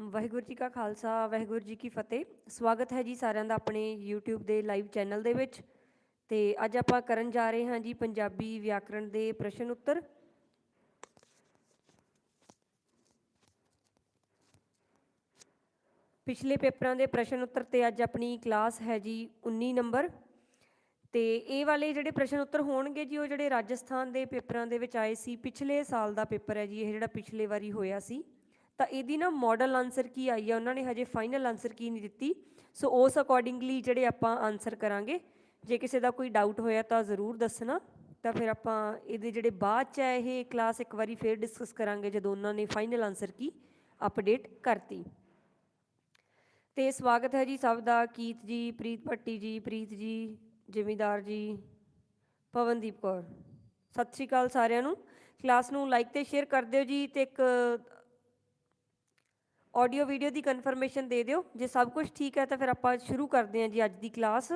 ਵਾਹਿਗੁਰੂ ਜੀ ਕਾ ਖਾਲਸਾ, ਵਾਹਿਗੁਰੂ ਜੀ ਕੀ ਫਤਿਹ। ਸਵਾਗਤ ਹੈ ਜੀ ਸਾਰਿਆਂ ਦਾ ਆਪਣੇ YouTube ਦੇ ਲਾਈਵ ਚੈਨਲ ਦੇ ਵਿੱਚ। ਤੇ ਅੱਜ ਆਪਾਂ ਕਰਨ ਜਾ ਰਹੇ ਹਾਂ ਜੀ ਪੰਜਾਬੀ ਵਿਆਕਰਣ ਦੇ ਪ੍ਰਸ਼ਨ ਉੱਤਰ। ਪਿਛਲੇ ਪੇਪਰਾਂ ਦੇ ਪ੍ਰਸ਼ਨ ਉੱਤਰ ਤੇ ਅੱਜ ਆਪਣੀ ਕਲਾਸ ਹੈ ਜੀ 19 ਨੰਬਰ। ਤੇ ਇਹ ਵਾਲੇ ਜਿਹੜੇ ਪ੍ਰਸ਼ਨ ਉੱਤਰ ਹੋਣਗੇ ਜੀ, ਉਹ ਜਿਹੜੇ ਰਾਜਸਥਾਨ ਦੇ ਪੇਪਰਾਂ ਦੇ ਵਿੱਚ ਆਏ ਸੀ, ਪਿਛਲੇ ਸਾਲ ਦਾ ਪੇਪਰ ਹੈ ਜੀ, ਇਹ ਜਿਹੜਾ ਪਿਛਲੇ ਵਾਰੀ ਹੋਇਆ ਸੀ। ਤਾਂ ਇਹਦੀ ਨਾ ਮਾਡਲ ਆਨਸਰ ਕੀ ਆਈ ਆ, ਉਹਨਾਂ ਨੇ ਹਜੇ ਫਾਈਨਲ ਆਨਸਰ ਕੀ ਨਹੀਂ ਦਿੱਤੀ। ਸੋ ਉਸ ਅਕੋਰਡਿੰਗਲੀ ਜਿਹੜੇ ਆਪਾਂ ਆਨਸਰ ਕਰਾਂਗੇ, ਜੇ ਕਿਸੇ ਦਾ ਕੋਈ ਡਾਊਟ ਹੋਇਆ ਤਾਂ ਜ਼ਰੂਰ ਦੱਸਣਾ। ਤਾਂ ਫਿਰ ਆਪਾਂ ਇਹਦੇ ਜਿਹੜੇ ਬਾਅਦ ਚ ਹੈ ਇਹ ਕਲਾਸ ਇੱਕ ਵਾਰੀ ਫੇਰ ਡਿਸਕਸ ਕਰਾਂਗੇ ਜਦੋਂ ਉਹਨਾਂ ਨੇ ਫਾਈਨਲ ਆਨਸਰ ਕੀ ਅਪਡੇਟ ਕਰਤੀ। ਤੇ ਸਵਾਗਤ ਹੈ ਜੀ ਸਭ ਦਾ, ਕੀਤ ਜੀ, ਪ੍ਰੀਤ ਭੱਟੀ ਜੀ, ਪ੍ਰੀਤ ਜੀ, ਜ਼ਿਮੀਦਾਰ ਜੀ, ਪਵਨਦੀਪ ਕੌਰ। ਸਤਿ ਸ਼੍ਰੀ ਅਕਾਲ ਸਾਰਿਆਂ ਨੂੰ। ਕਲਾਸ ਨੂੰ ਲਾਈਕ ਤੇ ਸ਼ੇਅਰ ਕਰ ਦਿਓ ਜੀ ਤੇ ਇੱਕ ਆਡੀਓ ਵੀਡੀਓ ਦੀ ਕਨਫਰਮੇਸ਼ਨ ਦੇ ਦਿਓ। ਜੇ ਸਭ ਕੁਝ ਠੀਕ ਹੈ ਤਾਂ ਫਿਰ ਆਪਾਂ ਸ਼ੁਰੂ ਕਰਦੇ ਹਾਂ ਜੀ ਅੱਜ ਦੀ ਕਲਾਸ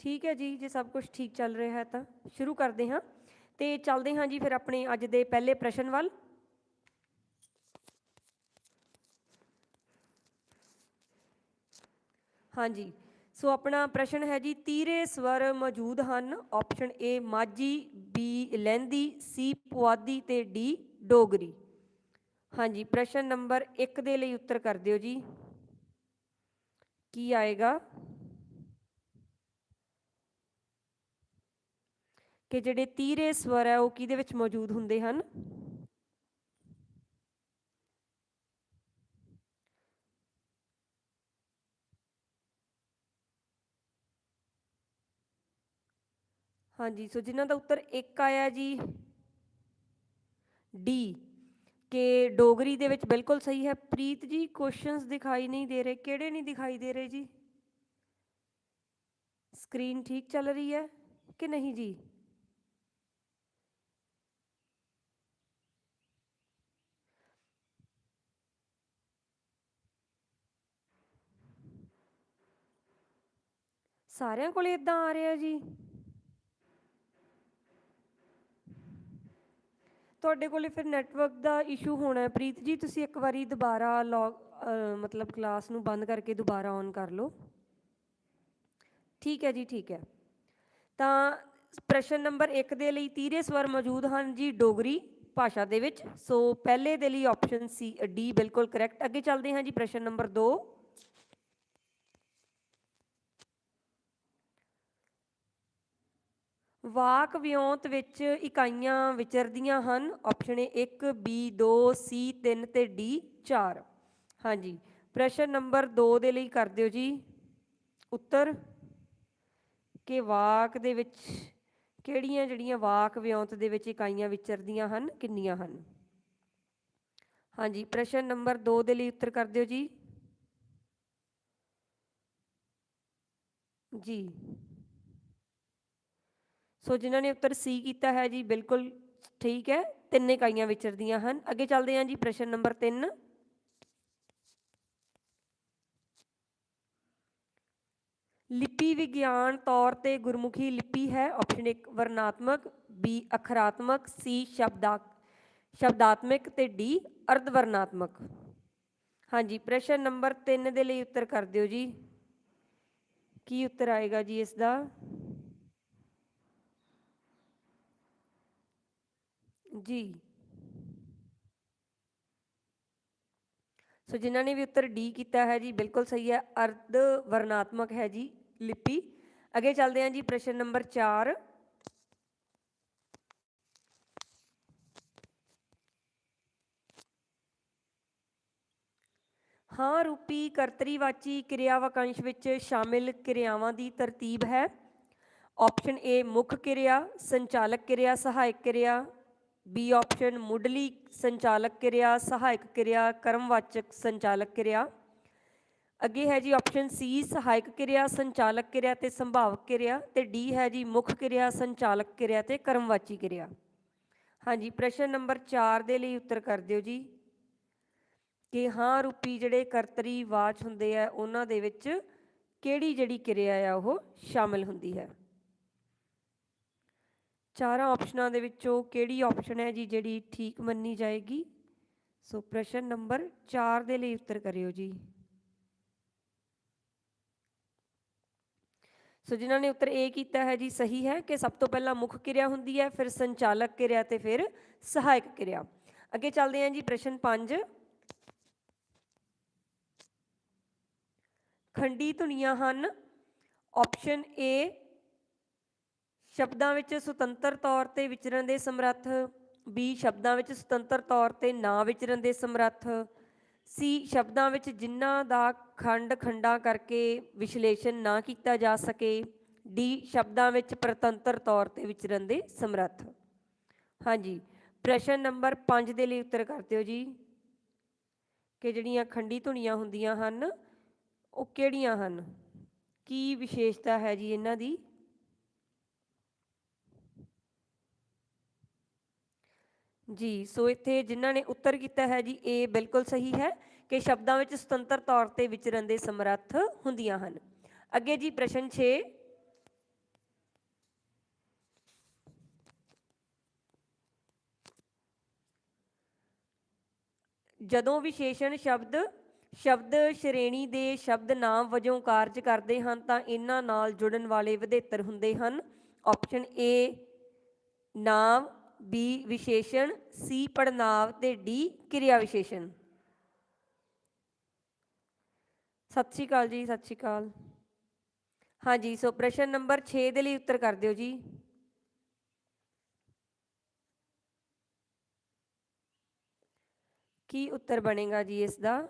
ਠੀਕ ਹੈ ਜੀ, ਜੇ ਸਭ ਕੁਝ ਠੀਕ ਚੱਲ ਰਿਹਾ ਹੈ ਤਾਂ ਸ਼ੁਰੂ ਕਰਦੇ ਹਾਂ। ਤੇ ਚੱਲਦੇ ਹਾਂ ਜੀ ਫਿਰ ਆਪਣੇ ਅੱਜ ਦੇ ਪਹਿਲੇ ਪ੍ਰਸ਼ਨ ਵੱਲ। ਹਾਂਜੀ। ਸੋ ਆਪਣਾ ਪ੍ਰਸ਼ਨ ਹੈ ਜੀ, ਤੀਰੇ ਸਵਰ ਮੌਜੂਦ ਹਨ। Option A Majhi B Lahndi C Puadhi ਤੇ ਡੀ ਡੋਗਰੀ। ਹਾਂਜੀ, ਪ੍ਰਸ਼ਨ ਨੰਬਰ 1 ਦੇ ਲਈ ਉੱਤਰ ਕਰ ਦਿਓ ਜੀ। ਕੀ ਆਏਗਾ? ਕਿ ਜਿਹੜੇ ਤੀਰੇ ਸਵਰ ਹੈ, ਉਹ ਕਿਹਦੇ ਵਿੱਚ ਮੌਜੂਦ ਹੁੰਦੇ ਹਨ? ਹਾਂਜੀ, ਸੋ ਜਿਨ੍ਹਾਂ ਦਾ ਉੱਤਰ 1 ਆਇਆ ਜੀ ਡੀ ਕਿ ਡੋਗਰੀ ਦੇ ਵਿੱਚ ਬਿਲਕੁਲ ਸਹੀ ਹੈ। ਪ੍ਰੀਤ ਜੀ ਕੁਐਸਚਨਸ ਦਿਖਾਈ ਨਹੀਂ ਦੇ ਰਹੇ। ਕਿਹੜੇ ਨਹੀਂ ਦਿਖਾਈ ਦੇ ਰਹੇ ਜੀ? ਸਕਰੀਨ ਠੀਕ ਚੱਲ ਰਹੀ ਹੈ ਕਿ ਨਹੀਂ ਜੀ? ਸਾਰਿਆਂ ਕੋਲੇ ਇਦਾਂ ਆ ਰਿਹਾ ਜੀ। ਤੁਹਾਡੇ ਕੋਲੇ ਫਿਰ ਨੈਟਵਰਕ ਦਾ ਇਸ਼ੂ ਹੋਣਾ ਹੈ। ਪ੍ਰੀਤ ਜੀ, ਤੁਸੀਂ ਇੱਕ ਵਾਰੀ ਦੁਬਾਰਾ ਲੌਗ ਮਤਲਬ ਕਲਾਸ ਨੂੰ ਬੰਦ ਕਰਕੇ ਦੁਬਾਰਾ ਔਨ ਕਰ ਲਓ। ਠੀਕ ਹੈ ਜੀ, ਠੀਕ ਹੈ। ਤਾਂ ਪ੍ਰਸ਼ਨ ਨੰਬਰ 1 ਦੇ ਲਈ ਤੀਰੇ ਸਵਰ ਮੌਜੂਦ ਹਨ ਜੀ ਡੋਗਰੀ ਭਾਸ਼ਾ ਦੇ ਵਿੱਚ। ਸੋ ਪਹਿਲੇ ਦੇ ਲਈ ਆਪਸ਼ਨ ਸੀ ਡੀ ਬਿਲਕੁਲ ਕਰੈਕਟ ਅੱਗੇ ਚੱਲਦੇ ਹਾਂ ਜੀ ਪ੍ਰਸ਼ਨ ਨੰਬਰ 2 ਵਾਕ ਵਿਉਂਤ ਵਿੱਚ ਇਕਾਈਆਂ ਵਿਚਰਦੀਆਂ ਹਨ। ਆਪਸ਼ਨ ਏ 1 B 2 C 3 ਤੇ D 4 ਹਾਂਜੀ, ਪ੍ਰਸ਼ਨ ਨੰਬਰ 2 ਦੇ ਲਈ ਕਰ ਦਿਓ ਜੀ। ਉੱਤਰ, ਕਿ ਵਾਕ ਦੇ ਵਿੱਚ ਕਿਹੜੀਆਂ ਜਿਹੜੀਆਂ ਵਾਕ ਵਿਉਂਤ ਦੇ ਵਿੱਚ ਇਕਾਈਆਂ ਵਿਚਰਦੀਆਂ ਹਨ, ਕਿੰਨੀਆਂ ਹਨ? ਹਾਂਜੀ, ਪ੍ਰਸ਼ਨ ਨੰਬਰ 2 ਦੇ ਲਈ ਉੱਤਰ ਕਰ ਦਿਓ ਜੀ। ਜੀ। ਸੋ ਜਿਨ੍ਹਾਂ ਨੇ ਉੱਤਰ ਸੀ ਕੀਤਾ ਹੈ ਜੀ, ਬਿਲਕੁਲ ਠੀਕ ਹੈ, ਤਿੰਨ ਇਕਾਈਆਂ ਵਿਚਰਦੀਆਂ ਹਨ। ਅੱਗੇ ਚੱਲਦੇ ਹਾਂ ਜੀ, ਪ੍ਰਸ਼ਨ ਨੰਬਰ 3 ਲਿਪੀ ਵਿਗਿਆਨ ਤੌਰ ਤੇ ਗੁਰਮੁਖੀ ਲਿਪੀ ਹੈ ਆਪਸ਼ਨ 1 ਵਰਣਾਤਮਕ ਬੀ ਅਖਰਾਤਮਕ ਸੀ ਸ਼ਬਦਾ ਸ਼ਬਦਾਤਮਕ ਤੇ ਡੀ ਅਰਧ ਵਰਣਾਤਮਕ ਹਾਂਜੀ, ਪ੍ਰਸ਼ਨ ਨੰਬਰ 3 ਦੇ ਲਈ ਉੱਤਰ ਕਰ ਦਿਓ ਜੀ। ਕੀ ਉੱਤਰ ਆਏਗਾ ਜੀ ਇਸ ਦਾ? ਜੀ। ਸੋ ਜਿਨ੍ਹਾਂ ਨੇ ਵੀ ਉੱਤਰ ਡੀ ਕੀਤਾ ਹੈ ਜੀ, ਬਿਲਕੁਲ ਸਹੀ ਹੈ, ਅਰਧ ਵਰਣਾਤਮਕ ਹੈ ਜੀ ਲਿਪੀ। ਅੱਗੇ ਚੱਲਦੇ ਹਾਂ ਜੀ ਪ੍ਰਸ਼ਨ ਨੰਬਰ 4 ਹਾਂ ਰੂਪੀ ਕਰਤਰੀਵਾਚੀ ਕਿਰਿਆ ਵਾਕੰਸ਼ ਵਿੱਚ ਸ਼ਾਮਿਲ ਕਿਰਿਆਵਾਂ ਦੀ ਤਰਤੀਬ ਹੈ। ਆਪਸ਼ਨ ਏ ਮੁੱਖ ਕਿਰਿਆ, ਸੰਚਾਲਕ ਕਿਰਿਆ, ਸਹਾਇਕ ਕਿਰਿਆ ਬੀ ਆਪਸ਼ਨ ਮੁੱਢਲੀ ਸੰਚਾਲਕ ਕਿਰਿਆ, ਸਹਾਇਕ ਕਿਰਿਆ, ਕਰਮਵਾਚਕ ਸੰਚਾਲਕ ਕਿਰਿਆ। ਅੱਗੇ ਹੈ ਜੀ ਆਪਸ਼ਨ ਸੀ ਸਹਾਇਕ ਕਿਰਿਆ, ਸੰਚਾਲਕ ਕਿਰਿਆ ਤੇ ਸੰਭਾਵਕ ਕਿਰਿਆ ਤੇ ਡੀ ਹੈ ਜੀ ਮੁੱਖ ਕਿਰਿਆ, ਸੰਚਾਲਕ ਕਿਰਿਆ ਤੇ ਕਰਮਵਾਚੀ ਕਿਰਿਆ। ਹਾਂਜੀ, ਪ੍ਰਸ਼ਨ ਨੰਬਰ 4 ਦੇ ਲਈ ਉੱਤਰ ਕਰ ਦਿਓ ਜੀ। ਕਿ ਹਾਂ ਰੂਪੀ ਜਿਹੜੇ ਕਰਤਰੀ ਵਾਚ ਹੁੰਦੇ ਆ, ਉਹਨਾਂ ਦੇ ਵਿੱਚ ਕਿਹੜੀ ਜਿਹੜੀ ਕਿਰਿਆ ਆ, ਉਹ ਸ਼ਾਮਿਲ ਹੁੰਦੀ ਹੈ? ਚਾਰਾਂ ਆਪਸ਼ਨਾਂ ਦੇ ਵਿੱਚੋਂ ਕਿਹੜੀ ਆਪਸ਼ਨ ਹੈ ਜੀ ਜਿਹੜੀ ਠੀਕ ਮੰਨੀ ਜਾਏਗੀ? ਸੋ ਪ੍ਰਸ਼ਨ ਨੰਬਰ 4 ਦੇ ਲਈ ਉੱਤਰ ਕਰਿਓ ਜੀ। ਸੋ ਜਿਨ੍ਹਾਂ ਨੇ ਉੱਤਰ A ਕੀਤਾ ਹੈ ਜੀ, ਸਹੀ ਹੈ ਕਿ ਸਭ ਤੋਂ ਪਹਿਲਾਂ ਮੁੱਖ ਕਿਰਿਆ ਹੁੰਦੀ ਹੈ, ਫਿਰ ਸੰਚਾਲਕ ਕਿਰਿਆ ਤੇ ਫਿਰ ਸਹਾਇਕ ਕਿਰਿਆ। ਅੱਗੇ ਚੱਲਦੇ ਹਾਂ ਜੀ ਪ੍ਰਸ਼ਨ 5 ਖੰਡੀ ਧੁਨੀਆਂ ਹਨ। ਆਪਸ਼ਨ ਏ ਸ਼ਬਦਾਂ ਵਿੱਚ ਸੁਤੰਤਰ ਤੌਰ ਤੇ ਵਿਚਰਨ ਦੇ ਸਮਰੱਥ ਬੀ ਸ਼ਬਦਾਂ ਵਿੱਚ ਸੁਤੰਤਰ ਤੌਰ ਤੇ ਨਾ ਵਿਚਰਨ ਦੇ ਸਮਰੱਥ ਸੀ ਸ਼ਬਦਾਂ ਵਿੱਚ ਜਿਨ੍ਹਾਂ ਦਾ ਖੰਡ ਖੰਡਾਂ ਕਰਕੇ ਵਿਸ਼ਲੇਸ਼ਣ ਨਾ ਕੀਤਾ ਜਾ ਸਕੇ ਡੀ ਸ਼ਬਦਾਂ ਵਿੱਚ ਪ੍ਰਤੰਤਰ ਤੌਰ ਤੇ ਵਿਚਰਨ ਦੇ ਸਮਰੱਥ। ਹਾਂਜੀ, ਪ੍ਰਸ਼ਨ ਨੰਬਰ 5 ਦੇ ਲਈ ਉੱਤਰ ਕਰ ਦਿਓ ਜੀ। ਕਿ ਜਿਹੜੀਆਂ ਖੰਡੀ ਧੁਨੀਆਂ ਹੁੰਦੀਆਂ ਹਨ, ਉਹ ਕਿਹੜੀਆਂ ਹਨ? ਕੀ ਵਿਸ਼ੇਸ਼ਤਾ ਹੈ ਜੀ ਇਹਨਾਂ ਦੀ? ਜੀ, ਸੋ ਇੱਥੇ ਜਿਨ੍ਹਾਂ ਨੇ ਉੱਤਰ ਕੀਤਾ ਹੈ ਜੀ, ਇਹ ਬਿਲਕੁਲ ਸਹੀ ਹੈ ਕਿ ਸ਼ਬਦਾਂ ਵਿੱਚ ਸੁਤੰਤਰ ਤੌਰ ਤੇ ਵਿਚਰਨ ਦੇ ਸਮਰੱਥ ਹੁੰਦੀਆਂ ਹਨ। ਅੱਗੇ ਜੀ ਪ੍ਰਸ਼ਨ 6 ਜਦੋਂ ਵਿਸ਼ੇਸ਼ਣ ਸ਼ਬਦ ਸ਼ਬਦ ਸ਼੍ਰੇਣੀ ਦੇ ਸ਼ਬਦ ਨਾਮ ਵਜੋਂ ਕਾਰਜ ਕਰਦੇ ਹਨ, ਤਾਂ ਇਹਨਾਂ ਨਾਲ ਜੁੜਨ ਵਾਲੇ ਵਿਧੇਤਰ ਹੁੰਦੇ ਹਨ। ਆਪਸ਼ਨ ਏ ਨਾਮ। ਬੀ ਵਿਸ਼ੇਸ਼ਣ ਸੀ ਪੜਨਾਵ ਤੇ ਡੀ ਕਿਰਿਆ ਵਿਸ਼ੇਸ਼ਣ। ਸਤਿ ਸ਼੍ਰੀ ਅਕਾਲ ਜੀ, ਸਤਿ ਸ਼੍ਰੀ ਅਕਾਲ। ਹਾਂਜੀ, ਸੋ ਪ੍ਰਸ਼ਨ ਨੰਬਰ 6 ਦੇ ਲਈ ਉੱਤਰ ਕਰ ਦਿਓ ਜੀ। ਕੀ ਉੱਤਰ ਬਣੇਗਾ ਜੀ ਇਸ ਦਾ?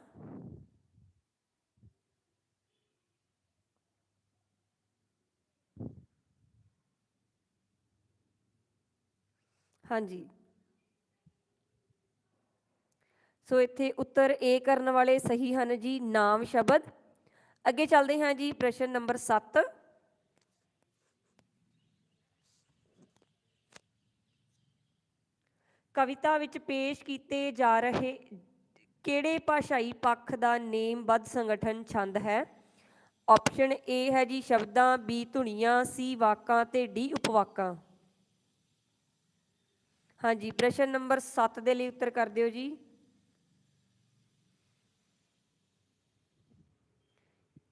ਹਾਂਜੀ। ਸੋ ਇੱਥੇ ਉੱਤਰ ਏ ਕਰਨ ਵਾਲੇ ਸਹੀ ਹਨ ਜੀ, ਨਾਮ ਸ਼ਬਦ। ਅੱਗੇ ਚੱਲਦੇ ਹਾਂ ਜੀ, ਪ੍ਰਸ਼ਨ ਨੰਬਰ 7 ਕਵਿਤਾ ਵਿੱਚ ਪੇਸ਼ ਕੀਤੇ ਜਾ ਰਹੇ ਕਿਹੜੇ ਭਾਸ਼ਾਈ ਪੱਖ ਦਾ ਨੇਮਬੱਧ ਸੰਗਠਨ ਛੰਦ ਹੈ? ਆਪਸ਼ਨ ਏ ਹੈ ਜੀ, ਸ਼ਬਦਾਂ, ਬੀ, ਧੁਨੀਆਂ, ਸੀ, ਵਾਕਾਂ ਤੇ ਡੀ, ਉਪਵਾਕਾਂ। ਹਾਂਜੀ, ਪ੍ਰਸ਼ਨ ਨੰਬਰ 7 ਦੇ ਲਈ ਉੱਤਰ ਕਰ ਦਿਓ ਜੀ।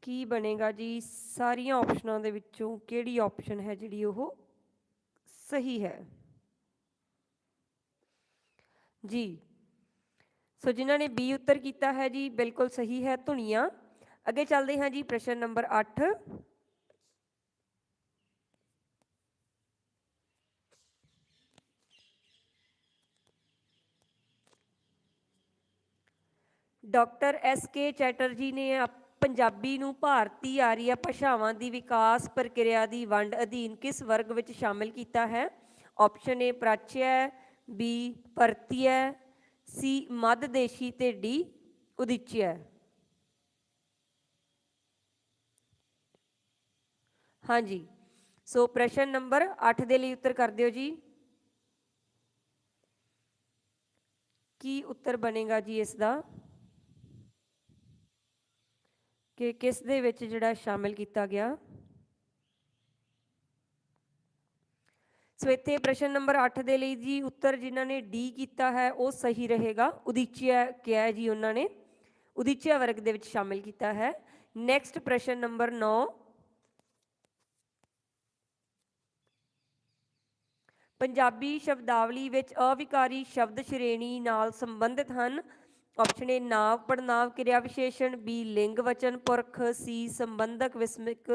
ਕੀ ਬਣੇਗਾ ਜੀ? ਸਾਰੀਆਂ ਆਪਸ਼ਨਾਂ ਦੇ ਵਿੱਚੋਂ ਕਿਹੜੀ ਆਪਸ਼ਨ ਹੈ ਜਿਹੜੀ ਉਹ ਸਹੀ ਹੈ? ਜੀ, ਸੋ ਜਿਨ੍ਹਾਂ ਨੇ ਬੀ ਉੱਤਰ ਕੀਤਾ ਹੈ ਜੀ, ਬਿਲਕੁਲ ਸਹੀ ਹੈ ਧੁਨੀਆਂ। ਅੱਗੇ ਚੱਲਦੇ ਹਾਂ ਜੀ ਪ੍ਰਸ਼ਨ number 8 doctor S K Chatterjee ਨੇ ਆਪ- ਪੰਜਾਬੀ ਨੂੰ ਭਾਰਤੀ ਆਰੀਆ ਭਾਸ਼ਾਵਾਂ ਦੀ ਵਿਕਾਸ ਪ੍ਰਕਿਰਿਆ ਦੀ ਵੰਡ ਅਧੀਨ ਕਿਸ ਵਰਗ ਵਿੱਚ ਸ਼ਾਮਿਲ ਕੀਤਾ ਹੈ? ਆਪਸ਼ਨ ਏ ਪ੍ਰਾਚਿਆ ਬੀ ਪਰਤੀਆ ਸੀ ਮੱਧ ਦੇਸ਼ੀ ਤੇ ਡੀ ਉਦੀਚਿਆ ਹਾਂਜੀ, ਸੋ ਪ੍ਰਸ਼ਨ ਨੰਬਰ 8 ਦੇ ਲਈ ਉੱਤਰ ਕਰ ਦਿਓ ਜੀ। ਕੀ ਉੱਤਰ ਬਣੇਗਾ ਜੀ ਇਸ ਦਾ? ਕਿ ਕਿਸ ਦੇ ਵਿੱਚ ਜਿਹੜਾ ਸ਼ਾਮਿਲ ਕੀਤਾ ਗਿਆ? ਸੋ ਇੱਥੇ ਪ੍ਰਸ਼ਨ ਨੰਬਰ 8 ਦੇ ਲਈ ਜੀ ਉੱਤਰ ਜਿਨ੍ਹਾਂ ਨੇ ਡੀ ਕੀਤਾ ਹੈ, ਉਹ ਸਹੀ ਰਹੇਗਾ। ਉਦੀਚਿਆ ਕਿਹਾ ਹੈ ਜੀ ਉਹਨਾਂ ਨੇ, ਉਦੀਚਿਆ ਵਰਗ ਦੇ ਵਿੱਚ ਸ਼ਾਮਿਲ ਕੀਤਾ ਹੈ। ਨੈਕਸਟ ਪ੍ਰਸ਼ਨ ਨੰਬਰ 9 ਪੰਜਾਬੀ ਸ਼ਬਦਾਵਲੀ ਵਿੱਚ ਅਵਿਕਾਰੀ ਸ਼ਬਦ ਸ਼੍ਰੇਣੀ ਨਾਲ ਸੰਬੰਧਿਤ ਹਨ। ਆਪਸ਼ਨ ਏ ਨਾਵ ਪੜਨਾਵ ਕਿਰਿਆ ਵਿਸ਼ੇਸ਼ਣ, ਬੀ ਲਿੰਗ ਵਚਨ, ਪੁਰਖ, ਸੀ ਸੰਬੰਧਕ ਵਿਸਮਿਕ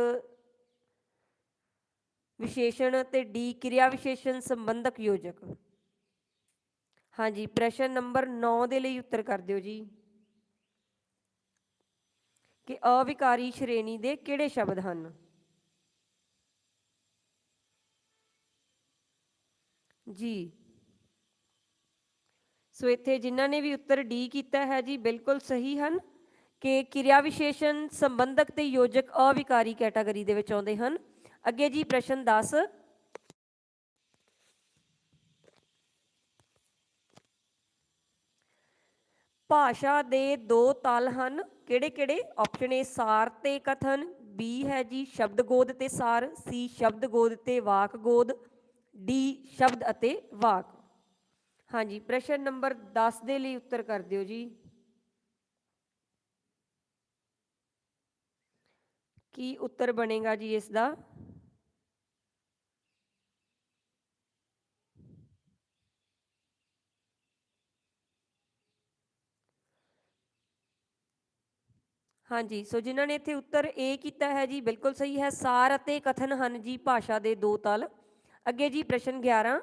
ਵਿਸ਼ੇਸ਼ਣ ਤੇ ਡੀ ਕਿਰਿਆ ਵਿਸ਼ੇਸ਼ਣ, ਸੰਬੰਧਕ ਯੋਜਕ। ਹਾਂਜੀ, ਪ੍ਰਸ਼ਨ ਨੰਬਰ 9 ਦੇ ਲਈ ਉੱਤਰ ਕਰ ਦਿਓ ਜੀ। ਕਿ ਅਵਿਕਾਰੀ ਸ਼੍ਰੇਣੀ ਦੇ ਕਿਹੜੇ ਸ਼ਬਦ ਹਨ? ਜੀ ਸੋ ਇੱਥੇ ਜਿਨ੍ਹਾਂ ਨੇ ਵੀ ਉੱਤਰ ਡੀ ਕੀਤਾ ਹੈ ਜੀ, ਬਿਲਕੁਲ ਸਹੀ ਹਨ ਕਿ ਕਿਰਿਆ ਵਿਸ਼ੇਸ਼ਣ ਸੰਬੰਧਕ ਤੇ ਯੋਜਕ ਅਵਿਕਾਰੀ ਕੈਟਾਗਰੀ ਦੇ ਵਿੱਚ ਆਉਂਦੇ ਹਨ। ਅੱਗੇ ਜੀ ਪ੍ਰਸ਼ਨ 10 ਭਾਸ਼ਾ ਦੇ ਦੋ ਤਲ ਹਨ, ਕਿਹੜੇ ਕਿਹੜੇ? ਆਪਸ਼ਨ ਏ ਸਾਰ ਤੇ ਕਥਨ ਬੀ ਹੈ ਜੀ ਸ਼ਬਦ ਗੋਦ ਤੇ ਸਾਰ ਸੀ ਸ਼ਬਦ ਗੋਦ ਤੇ ਵਾਕ ਗੋਦ ਡੀ ਸ਼ਬਦ ਅਤੇ ਵਾਕ। ਹਾਂਜੀ, ਪ੍ਰਸ਼ਨ ਨੰਬਰ 10 ਦੇ ਲਈ ਉੱਤਰ ਕਰ ਦਿਓ ਜੀ। ਕੀ ਉੱਤਰ ਬਣੇਗਾ ਜੀ ਇਸ ਦਾ? ਹਾਂਜੀ, ਸੋ ਜਿਨ੍ਹਾਂ ਨੇ ਇੱਥੇ ਉੱਤਰ A ਕੀਤਾ ਹੈ ਜੀ, ਬਿਲਕੁਲ ਸਹੀ ਹੈ। ਸਾਰ ਅਤੇ ਕਥਨ ਹਨ ਜੀ ਭਾਸ਼ਾ ਦੇ ਦੋ ਤਲ। ਅੱਗੇ ਜੀ ਪ੍ਰਸ਼ਨ 11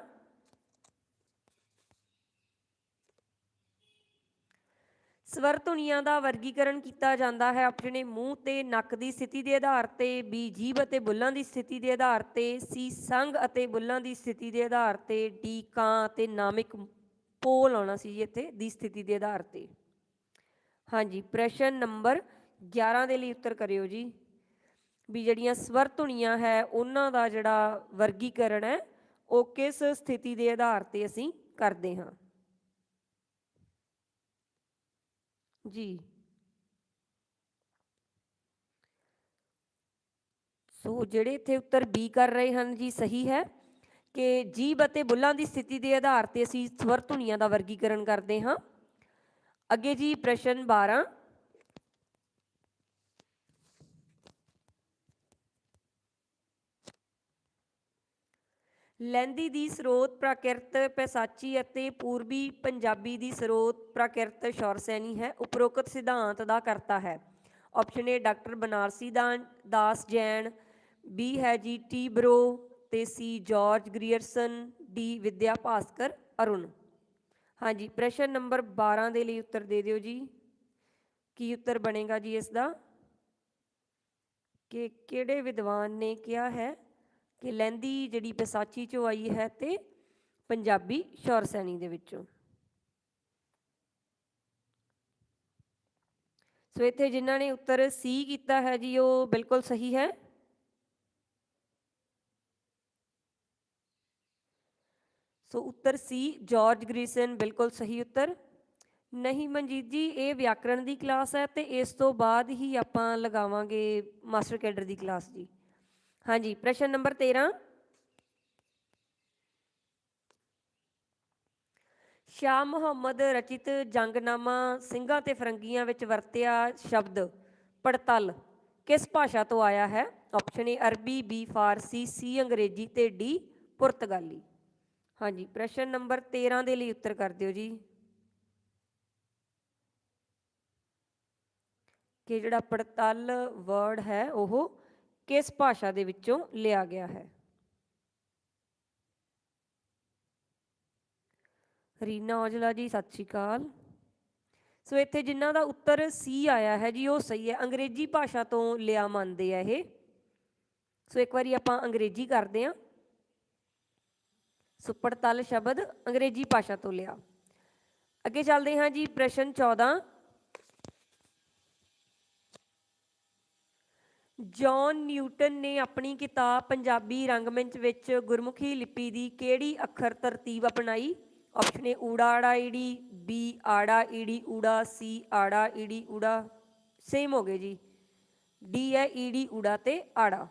ਸਵਰ ਧੁਨੀਆਂ ਦਾ ਵਰਗੀਕਰਨ ਕੀਤਾ ਜਾਂਦਾ ਹੈ। ਆਪਣੇ ਮੂੰਹ ਤੇ ਨੱਕ ਦੀ ਸਥਿਤੀ ਦੇ ਆਧਾਰ ਤੇ, ਬੀ ਜੀਭ ਅਤੇ ਬੁੱਲਾਂ ਦੀ ਸਥਿਤੀ ਦੇ ਆਧਾਰ ਤੇ, ਸੀ ਸੰਗ ਅਤੇ ਬੁੱਲਾਂ ਦੀ ਸਥਿਤੀ ਦੇ ਆਧਾਰ ਤੇ, ਡੀ ਕਾਂ ਅਤੇ ਨਾਮਿਕ ਪੋਲ ਆਉਣਾ ਸੀ ਜੀ ਇੱਥੇ ਦੀ ਸਥਿਤੀ ਦੇ ਆਧਾਰ ਤੇ। ਹਾਂਜੀ, ਪ੍ਰਸ਼ਨ ਨੰਬਰ 11 ਦੇ ਲਈ ਉੱਤਰ ਕਰਿਓ ਜੀ। ਵੀ ਜਿਹੜੀਆਂ ਸਵਰ ਧੁਨੀਆਂ ਹੈ, ਉਹਨਾਂ ਦਾ ਜਿਹੜਾ ਵਰਗੀਕਰਨ ਹੈ, ਉਹ ਕਿਸ ਸਥਿਤੀ ਦੇ ਆਧਾਰ ਤੇ ਅਸੀਂ ਕਰਦੇ ਹਾਂ। ਜੀ। ਸੋ ਜਿਹੜੇ ਇੱਥੇ ਉੱਤਰ ਬੀ ਕਰ ਰਹੇ ਹਨ ਜੀ, ਸਹੀ ਹੈ ਕਿ ਜੀਭ ਅਤੇ ਬੁੱਲਾਂ ਦੀ ਸਥਿਤੀ ਦੇ ਆਧਾਰ ਤੇ ਅਸੀਂ ਸਵਰ ਧੁਨੀਆਂ ਦਾ ਵਰਗੀਕਰਨ ਕਰਦੇ ਹਾਂ। ਅੱਗੇ ਜੀ ਪ੍ਰਸ਼ਨ 12 ਲਹਿੰਦੀ ਦੀ ਸਰੋਤ ਪ੍ਰਾਕਿਰਤ ਪੈਸਾਚੀ ਅਤੇ ਪੂਰਬੀ ਪੰਜਾਬੀ ਦੀ ਸਰੋਤ ਪ੍ਰਾਕਿਰਤ ਸ਼ੌਰਸੈਨੀ ਹੈ, ਉਪਰੋਕਤ ਸਿਧਾਂਤ ਦਾ ਕਰਤਾ ਹੈ। ਆਪਸ਼ਨ ਏ ਡਾਕਟਰ ਬਨਾਰਸੀ ਦਾ- ਦਾਸ ਜੈਨ ਬੀ ਹੈ ਜੀ ਟੀ ਬਰੋ ਤੇ C George Grierson D Vidya Bhaskar Arun. ਹਾਂਜੀ, ਪ੍ਰਸ਼ਨ ਨੰਬਰ 12 ਦੇ ਲਈ ਉੱਤਰ ਦੇ ਦਿਓ ਜੀ। ਕੀ ਉੱਤਰ ਬਣੇਗਾ ਜੀ ਇਸ ਦਾ? ਕਿ ਕਿਹੜੇ ਵਿਦਵਾਨ ਨੇ ਕਿਹਾ ਹੈ? ਕਿ ਲਹਿੰਦੀ ਜਿਹੜੀ ਵਿਸਾਚੀ ਚੋਂ ਆਈ ਹੈ ਤੇ ਪੰਜਾਬੀ ਸ਼ੌਰ ਸੈਣੀ ਦੇ ਵਿੱਚੋਂ। ਸੋ ਇੱਥੇ ਜਿਨ੍ਹਾਂ ਨੇ ਉੱਤਰ ਸੀ ਕੀਤਾ ਹੈ ਜੀ, ਉਹ ਬਿਲਕੁਲ ਸਹੀ ਹੈ। ਸੋ ਉੱਤਰ ਸੀ ਜਾਰਜ ਗ੍ਰੀਸਨ ਬਿਲਕੁਲ ਸਹੀ ਉੱਤਰ। ਨਹੀਂ ਮਨਜੀਤ ਜੀ, ਇਹ ਵਿਆਕਰਣ ਦੀ ਕਲਾਸ ਹੈ ਤੇ ਇਸ ਤੋਂ ਬਾਅਦ ਹੀ ਆਪਾਂ ਲਗਾਵਾਂਗੇ ਮਾਸਟਰ ਕੈਡਰ ਦੀ ਕਲਾਸ ਜੀ। ਹਾਂਜੀ, ਪ੍ਰਸ਼ਨ ਨੰਬਰ 13 ਸ਼ਾਹ ਮੁਹੰਮਦ ਰਚਿਤ ਜੰਗਨਾਮਾ ਸਿੰਘਾਂ ਤੇ ਫਰੰਗੀਆਂ ਵਿੱਚ ਵਰਤਿਆ ਸ਼ਬਦ ਪੜਤਲ ਕਿਸ ਭਾਸ਼ਾ ਤੋਂ ਆਇਆ ਹੈ? ਆਪਸ਼ਨ ਏ ਅਰਬੀ ਬੀ ਫਾਰਸੀ ਸੀ ਅੰਗਰੇਜ਼ੀ ਤੇ ਡੀ ਪੁਰਤਗਾਲੀ। ਹਾਂਜੀ, ਪ੍ਰਸ਼ਨ ਨੰਬਰ 13 ਦੇ ਲਈ ਉੱਤਰ ਕਰ ਦਿਓ ਜੀ। ਕਿ ਜਿਹੜਾ ਪੜਤਲ ਵਰਡ ਹੈ, ਉਹ ਕਿਸ ਭਾਸ਼ਾ ਦੇ ਵਿੱਚੋਂ ਲਿਆ ਗਿਆ ਹੈ? ਰੀਨਾ ਔਜਲਾ ਜੀ, ਸਤਿ ਸ਼੍ਰੀ ਅਕਾਲ। ਸੋ ਇੱਥੇ ਜਿਨ੍ਹਾਂ ਦਾ ਉੱਤਰ ਸੀ ਆਇਆ ਹੈ ਜੀ, ਉਹ ਸਹੀ ਹੈ। ਅੰਗਰੇਜ਼ੀ ਭਾਸ਼ਾ ਤੋਂ ਲਿਆ ਮੰਨਦੇ ਆ ਇਹ। ਸੋ ਇੱਕ ਵਾਰੀ ਆਪਾਂ ਅੰਗਰੇਜ਼ੀ ਕਰਦੇ ਹਾਂ। ਸੋ ਪੜਤਲ ਸ਼ਬਦ ਅੰਗਰੇਜ਼ੀ ਭਾਸ਼ਾ ਤੋਂ ਲਿਆ। ਅੱਗੇ ਚੱਲਦੇ ਹਾਂ ਜੀ, ਪ੍ਰਸ਼ਨ 14 ਜੌਨ ਨਿਊਟਨ ਨੇ ਆਪਣੀ ਕਿਤਾਬ ਪੰਜਾਬੀ ਰੰਗਮੰਚ ਵਿੱਚ ਗੁਰਮੁਖੀ ਲਿਪੀ ਦੀ ਕਿਹੜੀ ਅੱਖਰ ਤਰਤੀਬ ਅਪਣਾਈ? ਆਪਸ਼ਨ ਏ ਊੜਾ ਆੜਾ ਈੜੀ ਬੀ ਆੜਾ ਈੜੀ, ਊੜਾ ਸੀ ਆੜਾ ਈੜੀ, ਊੜਾ ਸੇਮ ਹੋ ਗਏ ਜੀ। ਡੀ ਹੈ ਈੜੀ, ਊੜਾ ਤੇ ਆੜਾ।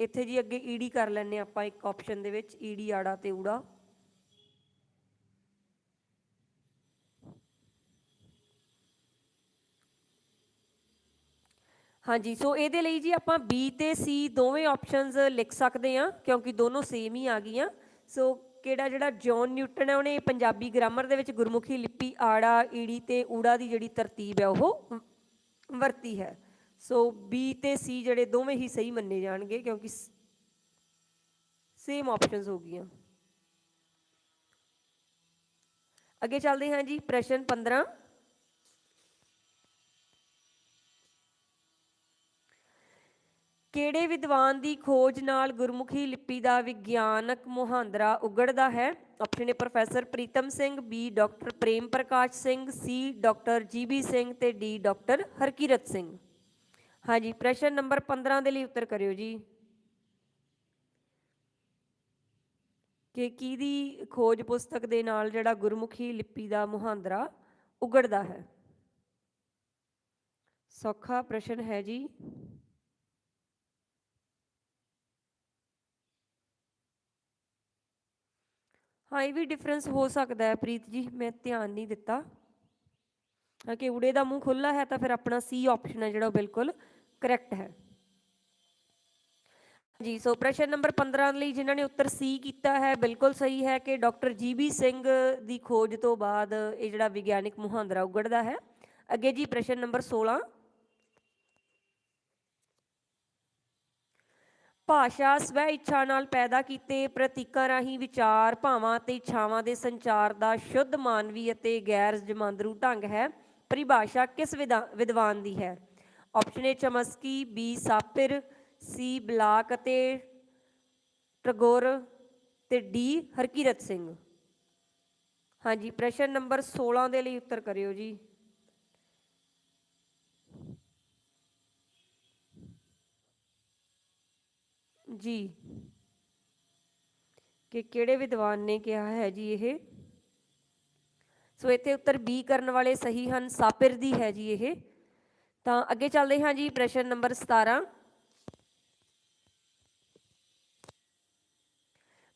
ਇੱਥੇ ਜੀ ਅੱਗੇ ਈੜੀ ਕਰ ਲੈਣੇ ਆਪਾਂ ਇੱਕ ਆਪਸ਼ਨ ਦੇ ਵਿੱਚ, ਈੜੀ, ਆੜਾ ਤੇ ਊੜਾ। ਹਾਂਜੀ ਸੋ ਇਹਦੇ ਲਈ ਜੀ ਆਪਾਂ B ਤੇ C ਦੋਵੇਂ ਆਪਸ਼ਨਸ ਲਿਖ ਸਕਦੇ ਹਾਂ, ਕਿਉਂਕਿ ਦੋਨੋਂ ਸੇਮ ਹੀ ਆ ਗਈਆਂ। ਸੋ ਕਿਹੜਾ ਜਿਹੜਾ ਜੌਨ ਨਿਊਟਨ ਹੈ, ਉਹਨੇ ਪੰਜਾਬੀ ਗ੍ਰਾਮਰ ਦੇ ਵਿੱਚ ਗੁਰਮੁਖੀ ਲਿਪੀ ਆੜਾ, ਈੜੀ ਤੇ ਊੜਾ ਦੀ ਜਿਹੜੀ ਤਰਤੀਬ ਹੈ, ਉਹ ਵਰਤੀ ਹੈ। ਸੋ B ਤੇ C ਜਿਹੜੇ ਦੋਵੇਂ ਹੀ ਸਹੀ ਮੰਨੇ ਜਾਣਗੇ, ਕਿਉਂਕਿ ਸੇਮ ਆਪਸ਼ਨਸ ਹੋ ਗਈਆਂ। ਅੱਗੇ ਚੱਲਦੇ ਹਾਂ ਜੀ, ਪ੍ਰਸ਼ਨ 15 ਕਿਹੜੇ ਵਿਦਵਾਨ ਦੀ ਖੋਜ ਨਾਲ ਗੁਰਮੁਖੀ ਲਿਪੀ ਦਾ ਵਿਗਿਆਨਕ ਮੁਹਾਂਦਰਾ ਉਗੜਦਾ ਹੈ? Option A professor Pritam Singh B doctor Prem Prakash Singh C doctor GB Singh ਤੇ ਡੀ ਡਾਕਟਰ ਹਰਕੀਰਤ ਸਿੰਘ ਹਾਂਜੀ, ਪ੍ਰਸ਼ਨ ਨੰਬਰ 15 ਦੇ ਲਈ ਉੱਤਰ ਕਰਿਓ ਜੀ। ਕਿ ਕਿਹਦੀ ਖੋਜ ਪੁਸਤਕ ਦੇ ਨਾਲ ਜਿਹੜਾ ਗੁਰਮੁਖੀ ਲਿਪੀ ਦਾ ਮੁਹਾਂਦਰਾ ਉਗੜਦਾ ਹੈ? ਸੌਖਾ ਪ੍ਰਸ਼ਨ ਹੈ ਜੀ। ਹਾਂ, ਇਹ ਵੀ ਡਿਫਰੈਂਸ ਹੋ ਸਕਦਾ ਹੈ, ਪ੍ਰੀਤ ਜੀ, ਮੈਂ ਧਿਆਨ ਨਹੀਂ ਦਿੱਤਾ। ਹਾਂ ਕਿ ਉੜੇ ਦਾ ਮੂੰਹ ਖੁੱਲਾ ਹੈ, ਤਾਂ ਫਿਰ ਆਪਣਾ ਸੀ ਆਪਸ਼ਨ ਹੈ ਜਿਹੜਾ ਉਹ ਬਿਲਕੁਲ ਕਰੈਕਟ ਹੈ। ਜੀ, ਸੋ ਪ੍ਰਸ਼ਨ ਨੰਬਰ 15 ਲਈ ਜਿਨ੍ਹਾਂ ਨੇ ਉੱਤਰ ਸੀ ਕੀਤਾ ਹੈ, ਬਿਲਕੁਲ ਸਹੀ ਹੈ ਕਿ ਡਾਕਟਰ ਜੀਬੀ ਸਿੰਘ ਦੀ ਖੋਜ ਤੋਂ ਬਾਅਦ ਇਹ ਜਿਹੜਾ ਵਿਗਿਆਨਿਕ ਮੁਹਾਂਦਰਾ ਉਗੜਦਾ ਹੈ। ਅੱਗੇ ਜੀ, ਪ੍ਰਸ਼ਨ ਨੰਬਰ 16 ਭਾਸ਼ਾ ਸਵੈ ਇੱਛਾ ਨਾਲ ਪੈਦਾ ਕੀਤੇ ਪ੍ਰਤੀਕਾਂ ਰਾਹੀਂ ਵਿਚਾਰ ਭਾਵਾਂ ਤੇ ਇੱਛਾਵਾਂ ਦੇ ਸੰਚਾਰ ਦਾ ਸ਼ੁੱਧ, ਮਾਨਵੀ ਅਤੇ ਗੈਰ ਜਮਾਂਦਰੂ ਢੰਗ ਹੈ। ਪਰਿਭਾਸ਼ਾ ਕਿਸ ਵਿਦਾ- ਵਿਦਵਾਨ ਦੀ ਹੈ? Option A Chomsky B Sapir C Bloch ਅਤੇ ਟਗੋਰ ਤੇ ਡੀ ਹਰਕੀਰਤ ਸਿੰਘ ਹਾਂਜੀ, ਪ੍ਰਸ਼ਨ ਨੰਬਰ 16 ਦੇ ਲਈ ਉੱਤਰ ਕਰਿਓ ਜੀ। ਜੀ। ਕਿ ਕਿਹੜੇ ਵਿਦਵਾਨ ਨੇ ਕਿਹਾ ਹੈ ਜੀ ਇਹ? ਸੋ ਇੱਥੇ ਉੱਤਰ ਬੀ ਕਰਨ ਵਾਲੇ ਸਹੀ ਹਨ, ਸਾਪਿਰ ਦੀ ਹੈ ਜੀ ਇਹ। ਤਾਂ ਅੱਗੇ ਚੱਲਦੇ ਹਾਂ ਜੀ ਪ੍ਰਸ਼ਨ ਨੰਬਰ 17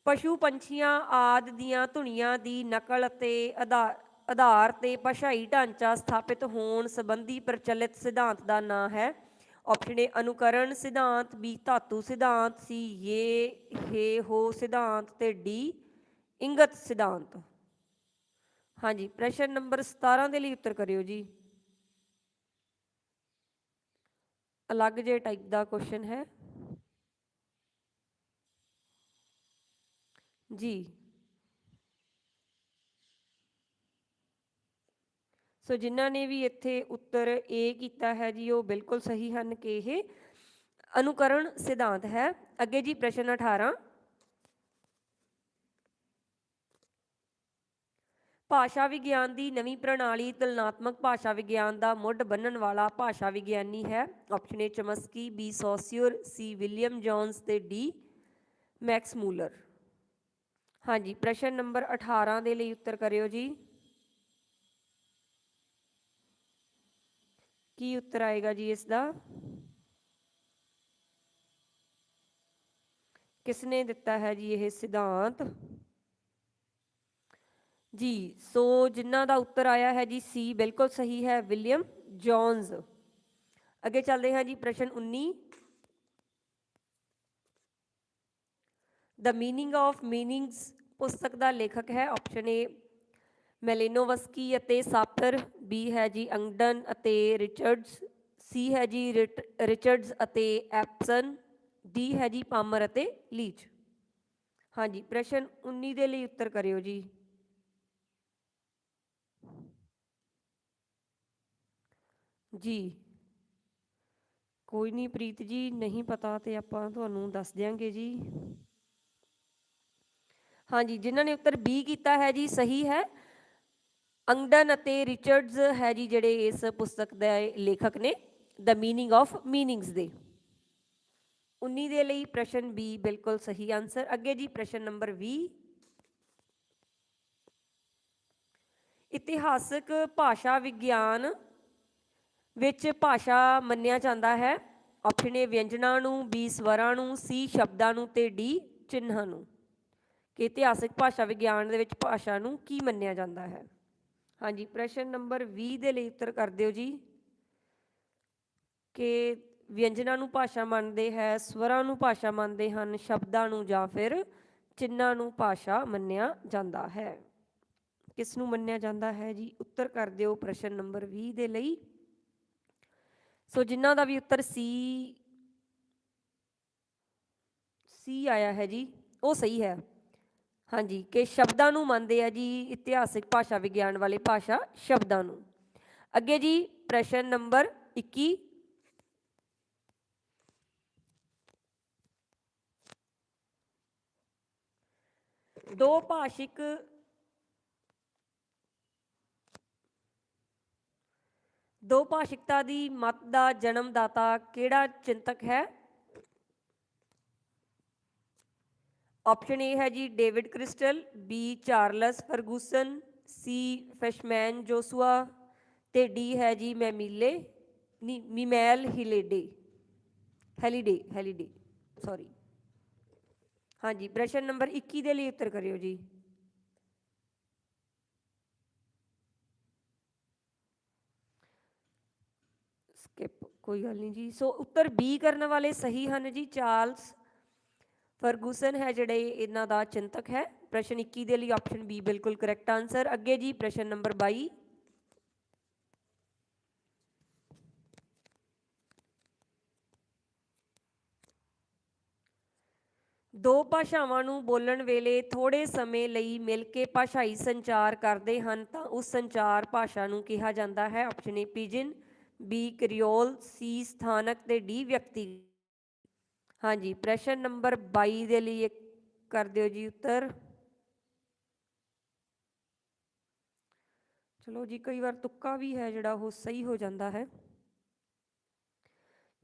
ਪਸ਼ੂ ਪੰਛੀਆਂ ਆਦ ਦੀਆਂ ਧੁਨੀਆਂ ਦੀ ਨਕਲ ਅਤੇ ਆਧਾ- ਆਧਾਰ ਤੇ ਭਾਸ਼ਾਈ ਢਾਂਚਾ ਸਥਾਪਿਤ ਹੋਣ ਸੰਬੰਧੀ ਪ੍ਰਚਲਿਤ ਸਿਧਾਂਤ ਦਾ ਨਾਂ ਹੈ ਆਪਸ਼ਨ ਏ ਅਨੁਕਰਣ ਸਿਧਾਂਤ, ਬੀ ਧਾਤੂ ਸਿਧਾਂਤ, ਸੀ ਯੇ, ਹੇ, ਹੋ ਸਿਧਾਂਤ ਤੇ ਡੀ ਇੰਗਤ ਸਿਧਾਂਤ। ਹਾਂਜੀ, ਪ੍ਰਸ਼ਨ ਨੰਬਰ 17 ਦੇ ਲਈ ਉੱਤਰ ਕਰਿਓ ਜੀ। ਅਲੱਗ ਜੇ ਟਾਈਪ ਦਾ ਕੁਐਸਚਨ ਹੈ। ਜੀ। ਸੋ ਜਿਨ੍ਹਾਂ ਨੇ ਵੀ ਇੱਥੇ ਉੱਤਰ ਏ ਕੀਤਾ ਹੈ ਜੀ, ਉਹ ਬਿਲਕੁਲ ਸਹੀ ਹਨ ਕਿ ਇਹ ਅਨੁਕਰਣ ਸਿਧਾਂਤ ਹੈ। ਅੱਗੇ ਜੀ ਪ੍ਰਸ਼ਨ 18 ਭਾਸ਼ਾ ਵਿਗਿਆਨ ਦੀ ਨਵੀਂ ਪ੍ਰਣਾਲੀ ਤੁਲਨਾਤਮਕ ਭਾਸ਼ਾ ਵਿਗਿਆਨ ਦਾ ਮੁੱਢ ਬੰਨਣ ਵਾਲਾ ਭਾਸ਼ਾ ਵਿਗਿਆਨੀ ਹੈ। Option A Chomsky B Saussure C William Jones ਤੇ ਡੀ ਮੈਕਸ ਮੂਲਰ। ਹਾਂਜੀ, ਪ੍ਰਸ਼ਨ ਨੰਬਰ 18 ਦੇ ਲਈ ਉੱਤਰ ਕਰਿਓ ਜੀ। ਕੀ ਉੱਤਰ ਆਏਗਾ ਜੀ ਇਸ ਦਾ? ਕਿਸ ਦਿੱਤਾ ਹੈ ਜੀ ਇਹ ਸਿਧਾਂਤ? ਜੀ, ਸੋ ਜਿਨ੍ਹਾਂ ਦਾ ਉੱਤਰ ਆਇਆ ਹੈ ਜੀ ਸੀ ਬਿਲਕੁਲ ਸਹੀ ਹੈ, ਵਿਲੀਅਮ ਜੌਨਸ। ਅੱਗੇ ਚੱਲਦੇ ਹਾਂ ਜੀ ਪ੍ਰਸ਼ਨ 19 ਦ ਮੀਨਿੰਗ ਆਫ ਮੀਨਿੰਗਸ ਪੁਸਤਕ ਦਾ ਲੇਖਕ ਹੈ ਆਪਸ਼ਨ ਏ ਮੈਲਿਨੋਵਸਕੀ ਅਤੇ ਸਾਪਰ ਬੀ ਹੈ ਜੀ ਅੰਗਡਨ ਅਤੇ ਰਿਚਰਡਸ ਸੀ ਹੈ ਜੀ ਰਿਟ- ਰਿਚਰਡਸ ਅਤੇ ਐਪਸਨ ਡੀ ਹੈ ਜੀ ਪਾਮਰ ਅਤੇ ਲੀਚ ਹਾਂਜੀ, ਪ੍ਰਸ਼ਨ 19 ਦੇ ਲਈ ਉੱਤਰ ਕਰਿਓ ਜੀ। ਜੀ। ਕੋਈ ਨਹੀਂ ਪ੍ਰੀਤ ਜੀ, ਨਹੀਂ ਪਤਾ ਤੇ ਆਪਾਂ ਤੁਹਾਨੂੰ ਦੱਸ ਦਿਆਂਗੇ ਜੀ। ਹਾਂਜੀ, ਜਿਨ੍ਹਾਂ ਨੇ ਉੱਤਰ ਬੀ ਕੀਤਾ ਹੈ ਜੀ, ਸਹੀ ਹੈ। ਅੰਗਡਨ ਅਤੇ ਰਿਚਰਡਸ ਹੈ ਜੀ ਜਿਹੜੇ ਇਸ ਪੁਸਤਕ ਦੇ ਲੇਖਕ ਨੇ ਦ ਮੀਨਿੰਗ ਆਫ ਮੀਨਿੰਗਸ ਦੇ। 19 ਦੇ ਲਈ ਪ੍ਰਸ਼ਨ ਬੀ ਬਿਲਕੁਲ ਸਹੀ ਆਨਸਰ ਅੱਗੇ ਜੀ ਪ੍ਰਸ਼ਨ ਨੰਬਰ 20 ਇਤਿਹਾਸਕ ਭਾਸ਼ਾ ਵਿਗਿਆਨ ਵਿੱਚ ਭਾਸ਼ਾ ਮੰਨਿਆ ਜਾਂਦਾ ਹੈ। ਆਪਸ਼ਨ ਏ ਵਿਅੰਜਨਾਂ ਨੂੰ, ਬੀ ਸਵਰਾਂ ਨੂੰ, ਸੀ ਸ਼ਬਦਾਂ ਨੂੰ ਤੇ ਡੀ ਚਿੰਨ੍ਹਾਂ ਨੂੰ। ਕਿ ਇਤਿਹਾਸਕ ਭਾਸ਼ਾ ਵਿਗਿਆਨ ਦੇ ਵਿੱਚ ਭਾਸ਼ਾ ਨੂੰ ਕੀ ਮੰਨਿਆ ਜਾਂਦਾ ਹੈ? ਹਾਂਜੀ, ਪ੍ਰਸ਼ਨ ਨੰਬਰ 20 ਦੇ ਲਈ ਉੱਤਰ ਕਰ ਦਿਓ ਜੀ। ਕਿ ਵਿਅੰਜਨਾਂ ਨੂੰ ਭਾਸ਼ਾ ਮੰਨਦੇ ਹੈ, ਸਵਰਾਂ ਨੂੰ ਭਾਸ਼ਾ ਮੰਨਦੇ ਹਨ, ਸ਼ਬਦਾਂ ਨੂੰ ਜਾਂ ਫਿਰ ਚਿੰਨਾਂ ਨੂੰ ਭਾਸ਼ਾ ਮੰਨਿਆ ਜਾਂਦਾ ਹੈ। ਕਿਸ ਨੂੰ ਮੰਨਿਆ ਜਾਂਦਾ ਹੈ ਜੀ? ਉੱਤਰ ਕਰ ਦਿਓ ਪ੍ਰਸ਼ਨ ਨੰਬਰ 20 ਦੇ ਲਈ। ਸੋ ਜਿਨ੍ਹਾਂ ਦਾ ਵੀ ਉੱਤਰ ਸੀ ਸੀ ਆਇਆ ਹੈ ਜੀ, ਉਹ ਸਹੀ ਹੈ। ਹਾਂਜੀ, ਕਿ ਸ਼ਬਦਾਂ ਨੂੰ ਮੰਨਦੇ ਆ ਜੀ ਇਤਿਹਾਸਿਕ ਭਾਸ਼ਾ, ਵਿਗਿਆਨ ਵਾਲੇ ਭਾਸ਼ਾ ਸ਼ਬਦਾਂ ਨੂੰ। ਅੱਗੇ ਜੀ, ਪ੍ਰਸ਼ਨ ਨੰਬਰ 21 ਦੋ ਭਾਸ਼ਿਕ ਦੋ ਭਾਸ਼ਿਕਤਾ ਦੀ ਮਤ ਦਾ ਜਨਮਦਾਤਾ ਕਿਹੜਾ ਚਿੰਤਕ ਹੈ? ਆਪਸ਼ਨ ਏ ਹੈ ਜੀ David Crystal B Charles Ferguson C Fishman Joshua ਤੇ ਡੀ ਹੈ ਜੀ ਮੈਮੀਲੇ ਨਹੀਂ ਮੀਮੈਲ ਹਿਲੇਡੇ ਹੈਲੀਡੇ ਹੈਲੀਡੇ ਸੌਰੀ ਹਾਂਜੀ ਪ੍ਰਸ਼ਨ ਨੰਬਰ 21 ਦੇ ਲਈ ਉੱਤਰ ਕਰਿਓ ਜੀ। ਸਕਿਪ ਕੋਈ ਗੱਲ ਨਹੀਂ ਜੀ। ਸੋ ਉੱਤਰ ਬੀ ਕਰਨ ਵਾਲੇ ਸਹੀ ਹਨ ਜੀ ਚਾਰਲਸ ਫਰਗੂਸਨ ਹੈ ਜਿਹੜੇ ਇਹਨਾਂ ਦਾ ਚਿੰਤਕ ਹੈ। ਪ੍ਰਸ਼ਨ 21 ਦੇ ਲਈ ਆਪਸ਼ਨ ਬੀ ਬਿਲਕੁਲ ਕਰੈਕਟ ਆਨਸਰ ਅੱਗੇ ਜੀ ਪ੍ਰਸ਼ਨ ਨੰਬਰ 22 ਦੋ ਭਾਸ਼ਾਵਾਂ ਨੂੰ ਬੋਲਣ ਵੇਲੇ ਥੋੜੇ ਸਮੇਂ ਲਈ ਮਿਲ ਕੇ ਭਾਸ਼ਾਈ ਸੰਚਾਰ ਕਰਦੇ ਹਨ ਤਾਂ ਉਸ ਸੰਚਾਰ ਭਾਸ਼ਾ ਨੂੰ ਕਿਹਾ ਜਾਂਦਾ ਹੈ। Option A pidgin B creole C ਸਥਾਨਕ ਤੇ ਡੀ ਵਿਅਕਤੀ। ਹਾਂਜੀ, ਪ੍ਰਸ਼ਨ ਨੰਬਰ 22 ਦੇ ਲਈ ਇੱਕ ਕਰ ਦਿਓ ਜੀ ਉੱਤਰ। ਚਲੋ ਜੀ, ਕਈ ਵਾਰ ਤੁੱਕਾ ਵੀ ਹੈ ਜਿਹੜਾ ਉਹ ਸਹੀ ਹੋ ਜਾਂਦਾ ਹੈ।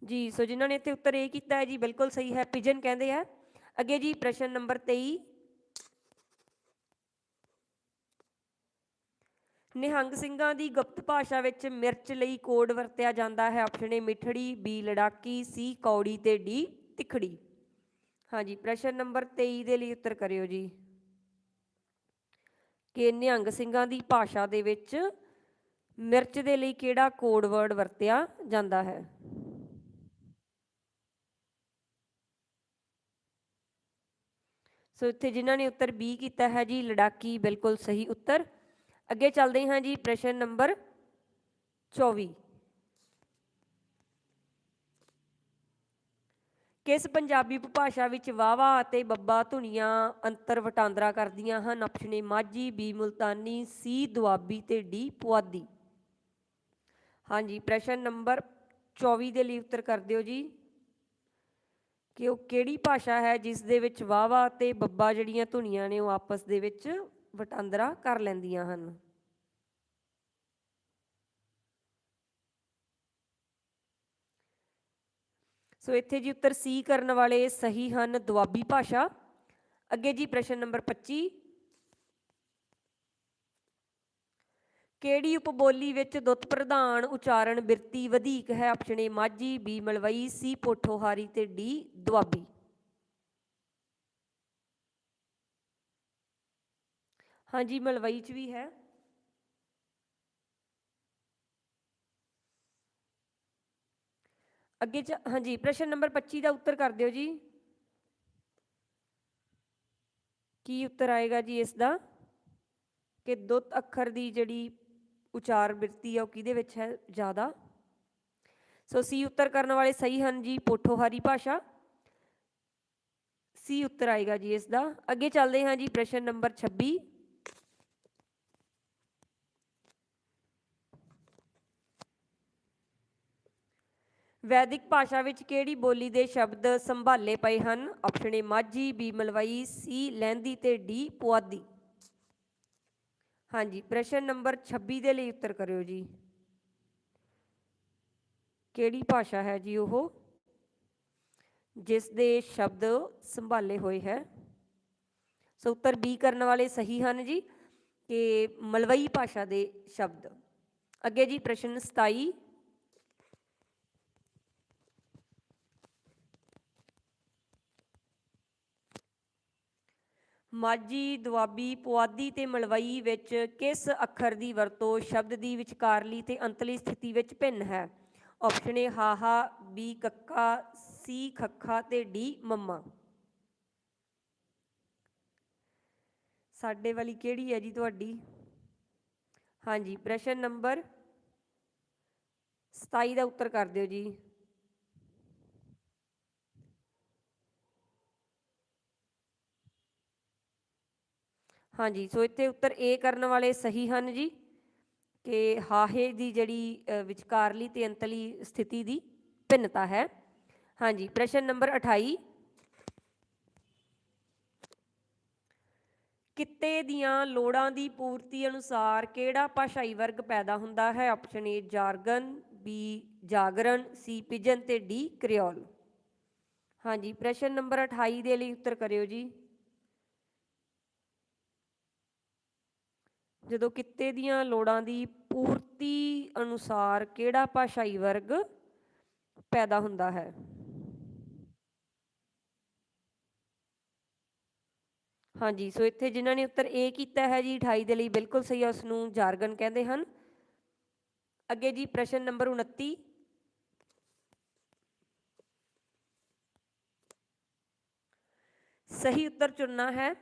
ਜੀ, ਸੋ ਜਿਨ੍ਹਾਂ ਨੇ ਇੱਥੇ ਉੱਤਰ ਇਹ ਕੀਤਾ ਹੈ, ਜੀ ਬਿਲਕੁਲ ਸਹੀ ਹੈ, ਪਿਜਨ ਕਹਿੰਦੇ ਆ। ਅੱਗੇ ਜੀ, ਪ੍ਰਸ਼ਨ ਨੰਬਰ 23 ਨਿਹੰਗ ਸਿੰਘਾਂ ਦੀ ਗੁਪਤ ਭਾਸ਼ਾ ਵਿੱਚ ਮਿਰਚ ਲਈ ਕੋਡ ਵਰਤਿਆ ਜਾਂਦਾ ਹੈ, ਆਪਸ਼ਨ ਏ ਮਿਠੜੀ, ਬੀ ਲੜਾਕੀ, ਸੀ ਕੌੜੀ ਤੇ ਡੀ। ਤਿਖੜੀ। ਹਾਂਜੀ, ਪ੍ਰਸ਼ਨ ਨੰਬਰ 23 ਦੇ ਲਈ ਉੱਤਰ ਕਰਿਓ ਜੀ। ਕਿ ਨਿਹੰਗ ਸਿੰਘਾਂ ਦੀ ਭਾਸ਼ਾ ਦੇ ਵਿੱਚ ਮਿਰਚ ਦੇ ਲਈ ਕਿਹੜਾ ਕੋਡ ਵਰਡ ਵਰਤਿਆ ਜਾਂਦਾ ਹੈ? ਸੋ ਇੱਥੇ ਜਿਨ੍ਹਾਂ ਨੇ ਉੱਤਰ ਬੀ ਕੀਤਾ ਹੈ ਜੀ, ਲੜਾਕੀ ਬਿਲਕੁਲ ਸਹੀ ਉੱਤਰ। ਅੱਗੇ ਚੱਲਦੇ ਹਾਂ ਜੀ, ਪ੍ਰਸ਼ਨ ਨੰਬਰ 24 ਕਿਸ ਪੰਜਾਬੀ ਉਪਭਾਸ਼ਾ ਵਿੱਚ ਵਾਵਾ ਅਤੇ ਬੱਬਾ ਧੁਨੀਆਂ ਅੰਤਰ ਵਟਾਂਦਰਾ ਕਰਦੀਆਂ ਹਨ? Option A Majhi B Multani C Doabi ਤੇ ਡੀ ਪੁਆਧੀ। ਹਾਂਜੀ, ਪ੍ਰਸ਼ਨ ਨੰਬਰ 24 ਦੇ ਲਈ ਉੱਤਰ ਕਰ ਦਿਓ ਜੀ। ਕਿ ਉਹ ਕਿਹੜੀ ਭਾਸ਼ਾ ਹੈ ਜਿਸ ਦੇ ਵਿੱਚ ਵਾਵਾ ਤੇ ਬੱਬਾ ਜਿਹੜੀਆਂ ਧੁਨੀਆਂ ਨੇ ਉਹ ਆਪਸ ਦੇ ਵਿੱਚ ਵਟਾਂਦਰਾ ਕਰ ਲੈਂਦੀਆਂ ਹਨ? ਸੋ ਇੱਥੇ ਜੀ ਉੱਤਰ ਸੀ ਕਰਨ ਵਾਲੇ ਸਹੀ ਹਨ ਦੁਆਬੀ ਭਾਸ਼ਾ। ਅੱਗੇ ਜੀ ਪ੍ਰਸ਼ਨ ਨੰਬਰ 25 ਕਿਹੜੀ ਉਪਬੋਲੀ ਵਿੱਚ ਦੁੱਤ ਪ੍ਰਧਾਨ ਉਚਾਰਨ ਬਿਰਤੀ ਵਧੇਕ ਹੈ? Option A Majhi, B Malwai, C Pothohari ਤੇ ਡੀ ਦੁਆਬੀ। ਹਾਂਜੀ, ਮਲਵਈ ਚ ਵੀ ਹੈ। ਅੱਗੇ ਚ, ਹਾਂਜੀ, ਪ੍ਰਸ਼ਨ ਨੰਬਰ 25 ਦਾ ਉੱਤਰ ਕਰ ਦਿਓ ਜੀ। ਕੀ ਉੱਤਰ ਆਏਗਾ ਜੀ ਇਸ ਦਾ? ਕਿ ਦੁੱਤ ਅੱਖਰ ਦੀ ਜਿਹੜੀ ਉਚਾਰ ਬਿਰਤੀ ਆ ਉਹ ਕਿਹਦੇ ਵਿੱਚ ਹੈ? ਜ਼ਿਆਦਾ। ਸੋ ਸੀ ਉੱਤਰ ਕਰਨ ਵਾਲੇ ਸਹੀ ਹਨ ਜੀ ਪੋਠੋਹਾਰੀ ਭਾਸ਼ਾ। ਸੀ ਉੱਤਰ ਆਏਗਾ ਜੀ ਇਸ ਦਾ। ਅੱਗੇ ਚੱਲਦੇ ਹਾਂ ਜੀ ਪ੍ਰਸ਼ਨ ਨੰਬਰ 26 ਵੈਦਿਕ ਭਾਸ਼ਾ ਵਿੱਚ ਕਿਹੜੀ ਬੋਲੀ ਦੇ ਸ਼ਬਦ ਸੰਭਾਲੇ ਪਏ ਹਨ? Option A Majhi B Malwai C Lahndi ਤੇ ਡੀ ਪੁਆਧੀ। ਹਾਂਜੀ, ਪ੍ਰਸ਼ਨ ਨੰਬਰ 26 ਦੇ ਲਈ ਉੱਤਰ ਕਰਿਓ ਜੀ। ਕਿਹੜੀ ਭਾਸ਼ਾ ਹੈ ਜੀ ਉਹ? ਜਿਸ ਦੇ ਸ਼ਬਦ ਸੰਭਾਲੇ ਹੋਏ ਹੈ। ਸੋ ਉੱਤਰ ਬੀ ਕਰਨ ਵਾਲੇ ਸਹੀ ਹਨ ਜੀ, ਕਿ ਮਲਵਈ ਭਾਸ਼ਾ ਦੇ ਸ਼ਬਦ। ਅੱਗੇ ਜੀ ਪ੍ਰਸ਼ਨ 27 ਮਾਝੀ, ਦੁਆਬੀ, ਪੁਆਧੀ ਤੇ ਮਲਵਈ ਵਿੱਚ ਕਿਸ ਅੱਖਰ ਦੀ ਵਰਤੋਂ ਸ਼ਬਦ ਦੀ ਵਿਚਕਾਰਲੀ ਤੇ ਅੰਤਲੀ ਸਥਿਤੀ ਵਿੱਚ ਭਿੰਨ ਹੈ? ਆਪਸ਼ਨ ਏ ਹਾਹਾ ਬੀ, ਕੱਕਾ, ਸੀ, ਖੱਖਾ ਤੇ ਡੀ, ਮੰਮਾ। ਸਾਡੇ ਵਾਲੀ ਕਿਹੜੀ ਹੈ ਜੀ ਤੁਹਾਡੀ? ਹਾਂਜੀ, ਪ੍ਰਸ਼ਨ ਨੰਬਰ 27 ਦਾ ਉੱਤਰ ਕਰ ਦਿਓ ਜੀ। ਹਾਂਜੀ, ਸੋ ਇੱਥੇ ਉੱਤਰ ਏ ਕਰਨ ਵਾਲੇ ਸਹੀ ਹਨ ਜੀ ਕਿ ਹਾਹੇ ਦੀ ਜਿਹੜੀ ਵਿਚਕਾਰਲੀ ਤੇ ਅੰਤਲੀ ਸਥਿਤੀ ਦੀ ਭਿੰਨਤਾ ਹੈ। ਹਾਂਜੀ, ਪ੍ਰਸ਼ਨ ਨੰਬਰ 28 ਕਿੱਤੇ ਦੀਆਂ ਲੋੜਾਂ ਦੀ ਪੂਰਤੀ ਅਨੁਸਾਰ ਕਿਹੜਾ ਭਾਸ਼ਾਈ ਵਰਗ ਪੈਦਾ ਹੁੰਦਾ ਹੈ? ਆਪਸ਼ਨ ਏ ਜਾਰਗਨ ਬੀ ਜਾਗਰਣ ਸੀ ਪਿਜਨ ਤੇ ਡੀ ਕ੍ਰਿਓਲ। ਹਾਂਜੀ, ਪ੍ਰਸ਼ਨ ਨੰਬਰ 28 ਦੇ ਲਈ ਉੱਤਰ ਕਰਿਓ ਜੀ। ਜਦੋਂ ਕਿੱਤੇ ਦੀਆਂ ਲੋੜਾਂ ਦੀ ਪੂਰਤੀ ਅਨੁਸਾਰ ਕਿਹੜਾ ਭਾਸ਼ਾਈ ਵਰਗ ਪੈਦਾ ਹੁੰਦਾ ਹੈ? ਹਾਂਜੀ, ਸੋ ਇੱਥੇ ਜਿਨ੍ਹਾਂ ਨੇ ਉੱਤਰ A ਕੀਤਾ ਹੈ ਜੀ 28 ਦੇ ਲਈ ਬਿਲਕੁਲ ਸਹੀ ਹੈ ਉਸ ਨੂੰ ਜਾਰਗਨ ਕਹਿੰਦੇ ਹਨ। ਅੱਗੇ ਜੀ ਪ੍ਰਸ਼ਨ ਨੰਬਰ 29 ਸਹੀ ਉੱਤਰ ਚੁਣਨਾ ਹੈ।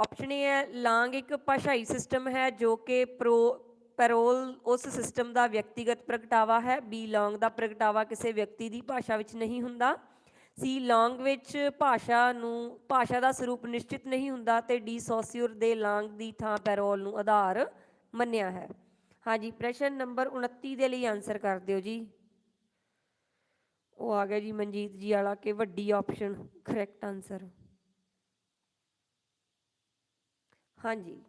ਆਪਸ਼ਨ ਇਹ ਹੈ, ਲਾਂਗ ਇੱਕ ਭਾਸ਼ਾਈ ਸਿਸਟਮ ਹੈ ਜੋ ਕਿ ਪ੍ਰੋ, ਪੈਰੋਲ ਉਸ ਸਿਸਟਮ ਦਾ ਵਿਅਕਤੀਗਤ ਪ੍ਰਗਟਾਵਾ ਹੈ। ਬੀ, ਲੌਂਗ ਦਾ ਪ੍ਰਗਟਾਵਾ ਕਿਸੇ ਵਿਅਕਤੀ ਦੀ ਭਾਸ਼ਾ ਵਿੱਚ ਨਹੀਂ ਹੁੰਦਾ। ਸੀ, ਲੌਂਗ ਵਿੱਚ ਭਾਸ਼ਾ ਨੂੰ, ਭਾਸ਼ਾ ਦਾ ਸਰੂਪ ਨਿਸ਼ਚਿਤ ਨਹੀਂ ਹੁੰਦਾ ਤੇ ਡੀ ਸੋਸਿਉਰ ਦੇ ਲਾਂਗ ਦੀ ਥਾਂ ਪੈਰੋਲ ਨੂੰ ਆਧਾਰ ਮੰਨਿਆ ਹੈ। ਹਾਂਜੀ, ਪ੍ਰਸ਼ਨ ਨੰਬਰ 29 ਦੇ ਲਈ ਆਨਸਰ ਕਰ ਦਿਓ ਜੀ। ਉਹ ਆ ਗਿਆ ਜੀ ਮਨਜੀਤ ਜੀ ਵਾਲਾ, ਕਿ ਵੱਡੀ ਆਪਸ਼ਨ ਕਰੈਕਟ ਆਨਸਰ ਹਾਂਜੀ।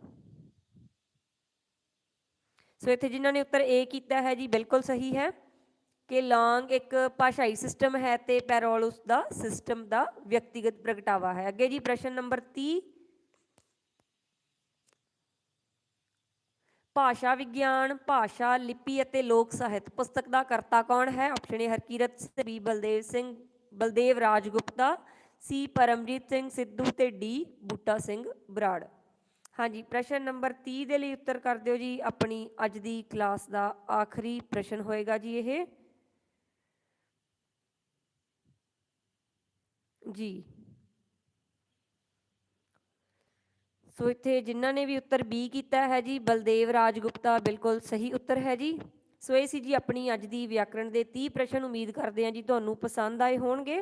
ਸੋ ਇੱਥੇ ਜਿਨ੍ਹਾਂ ਨੇ ਉੱਤਰ A ਕੀਤਾ ਹੈ ਜੀ, ਬਿਲਕੁਲ ਸਹੀ ਹੈ ਕਿ ਲਾਂਗ ਇੱਕ ਭਾਸ਼ਾਈ ਸਿਸਟਮ ਹੈ ਤੇ ਪੈਰੋਲ ਉਸ ਦਾ ਸਿਸਟਮ ਦਾ ਵਿਅਕਤੀਗਤ ਪ੍ਰਗਟਾਵਾ ਹੈ। ਅੱਗੇ ਜੀ ਪ੍ਰਸ਼ਨ ਨੰਬਰ 30 ਭਾਸ਼ਾ ਵਿਗਿਆਨ, ਭਾਸ਼ਾ ਲਿਪੀ ਅਤੇ ਲੋਕ ਸਾਹਿਤ। ਪੁਸਤਕ ਦਾ ਕਰਤਾ ਕੌਣ ਹੈ? Option A Harkirat Singh B Baldev Singh, Baldev Rajgupta C Paramjit Singh Sidhu ਤੇ ਡੀ ਬੂਟਾ ਸਿੰਘ ਬਰਾੜ। ਹਾਂਜੀ, ਪ੍ਰਸ਼ਨ ਨੰਬਰ 30 ਦੇ ਲਈ ਉੱਤਰ ਕਰ ਦਿਓ ਜੀ। ਆਪਣੀ ਅੱਜ ਦੀ ਕਲਾਸ ਦਾ ਆਖਰੀ ਪ੍ਰਸ਼ਨ ਹੋਏਗਾ ਜੀ ਇਹ। ਜੀ। ਸੋ ਇੱਥੇ ਜਿਨ੍ਹਾਂ ਨੇ ਵੀ ਉੱਤਰ B ਕੀਤਾ ਹੈ ਜੀ, ਬਲਦੇਵ ਰਾਜ ਗੁਪਤਾ ਬਿਲਕੁਲ ਸਹੀ ਉੱਤਰ ਹੈ ਜੀ। ਸੋ ਇਹ ਸੀ ਜੀ ਆਪਣੀ ਅੱਜ ਦੀ ਵਿਆਕਰਣ ਦੇ 30 ਪ੍ਰਸ਼ਨ। ਉਮੀਦ ਕਰਦੇ ਹਾਂ ਜੀ ਤੁਹਾਨੂੰ ਪਸੰਦ ਆਏ ਹੋਣਗੇ।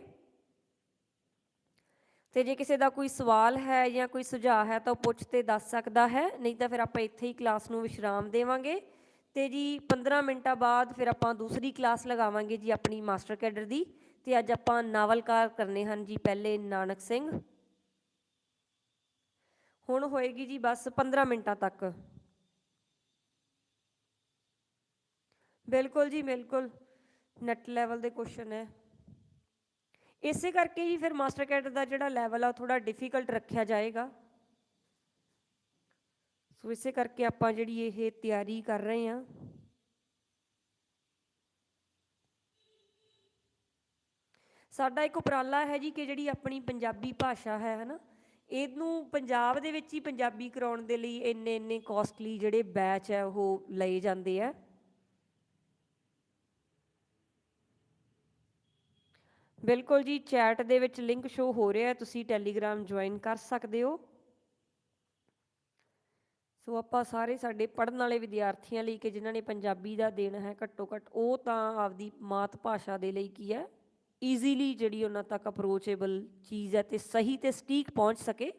ਤੇ ਜੇ ਕਿਸੇ ਦਾ ਕੋਈ ਸਵਾਲ ਹੈ ਜਾਂ ਕੋਈ ਸੁਝਾਅ ਹੈ ਤਾਂ ਉਹ ਪੁੱਛ ਤੇ ਦੱਸ ਸਕਦਾ ਹੈ, ਨਹੀਂ ਤਾਂ ਫਿਰ ਆਪਾਂ ਇੱਥੇ ਹੀ ਕਲਾਸ ਨੂੰ ਵਿਸ਼ਰਾਮ ਦੇਵਾਂਗੇ। ਤੇ ਜੀ 15 ਮਿੰਟਾਂ ਬਾਅਦ ਫਿਰ ਆਪਾਂ ਦੂਸਰੀ ਕਲਾਸ ਲਗਾਵਾਂਗੇ ਜੀ ਆਪਣੀ ਮਾਸਟਰ ਕੈਡਰ ਦੀ। ਤੇ ਅੱਜ ਆਪਾਂ ਨਾਵਲਕਾਰ ਕਰਨੇ ਹਨ ਜੀ ਪਹਿਲੇ ਨਾਨਕ ਸਿੰਘ। ਹੁਣ ਹੋਏਗੀ ਜੀ ਬਸ 15 ਮਿੰਟਾਂ ਤੱਕ। ਬਿਲਕੁਲ ਜੀ ਬਿਲਕੁਲ। ਨੈਟ ਲੈਵਲ ਦੇ ਕੁਐਸਚਨ ਹੈ। ਇਸੇ ਕਰਕੇ ਹੀ ਫਿਰ ਮਾਸਟਰ ਕੈਡਰ ਦਾ ਜਿਹੜਾ ਲੈਵਲ ਆ ਉਹ ਥੋੜਾ ਡਿਫਿਕਲਟ ਰੱਖਿਆ ਜਾਏਗਾ। ਸੋ ਇਸੇ ਕਰਕੇ ਆਪਾਂ ਜਿਹੜੀ ਇਹ ਤਿਆਰੀ ਕਰ ਰਹੇ ਹਾਂ। ਸਾਡਾ ਇੱਕ ਉਪਰਾਲਾ ਹੈ ਜੀ ਕਿ ਜਿਹੜੀ ਆਪਣੀ ਪੰਜਾਬੀ ਭਾਸ਼ਾ ਹੈ, ਹਨਾ, ਇਹਨੂੰ ਪੰਜਾਬ ਦੇ ਵਿੱਚ ਹੀ ਪੰਜਾਬੀ ਕਰਾਉਣ ਦੇ ਲਈ ਇੰਨੇ ਇੰਨੇ ਕਾਸਟਲੀ ਜਿਹੜੇ ਬੈਚ ਹੈ ਉਹ ਲਏ ਜਾਂਦੇ ਆ। ਬਿਲਕੁਲ ਜੀ ਚੈਟ ਦੇ ਵਿੱਚ ਲਿੰਕ ਸ਼ੋ ਹੋ ਰਿਹਾ ਤੁਸੀਂ ਟੈਲੀਗ੍ਰਾਮ ਜੁਆਇਨ ਕਰ ਸਕਦੇ ਹੋ। ਸੋ ਆਪਾਂ ਸਾਰੇ ਸਾਡੇ ਪੜ੍ਹਨ ਵਾਲੇ ਵਿਦਿਆਰਥੀਆਂ ਲਈ ਕਿ ਜਿਨ੍ਹਾਂ ਨੇ ਪੰਜਾਬੀ ਦਾ ਦੇਣਾ ਹੈ ਘੱਟੋ ਘੱਟ, ਉਹ ਤਾਂ ਆਪਦੀ ਮਾਤ ਭਾਸ਼ਾ ਦੇ ਲਈ ਕੀ ਹੈ ਈਜ਼ੀਲੀ ਜਿਹੜੀ ਉਹਨਾਂ ਤੱਕ ਅਪਰੋਚੇਬਲ ਚੀਜ਼ ਹੈ ਤੇ ਸਹੀ ਤੇ ਸਟੀਕ ਪਹੁੰਚ ਸਕੇ।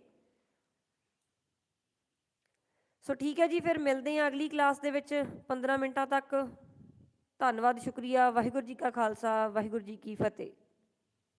ਸੋ ਠੀਕ ਹੈ ਜੀ, ਫਿਰ ਮਿਲਦੇ ਹਾਂ ਅਗਲੀ ਕਲਾਸ ਦੇ ਵਿੱਚ 15 ਮਿੰਟਾਂ ਤੱਕ। ਧੰਨਵਾਦ, ਸ਼ੁਕਰੀਆ, ਵਾਹਿਗੁਰੂ ਜੀ ਕਾ ਖਾਲਸਾ, ਵਾਹਿਗੁਰੂ ਜੀ ਕੀ ਫਤਿਹ।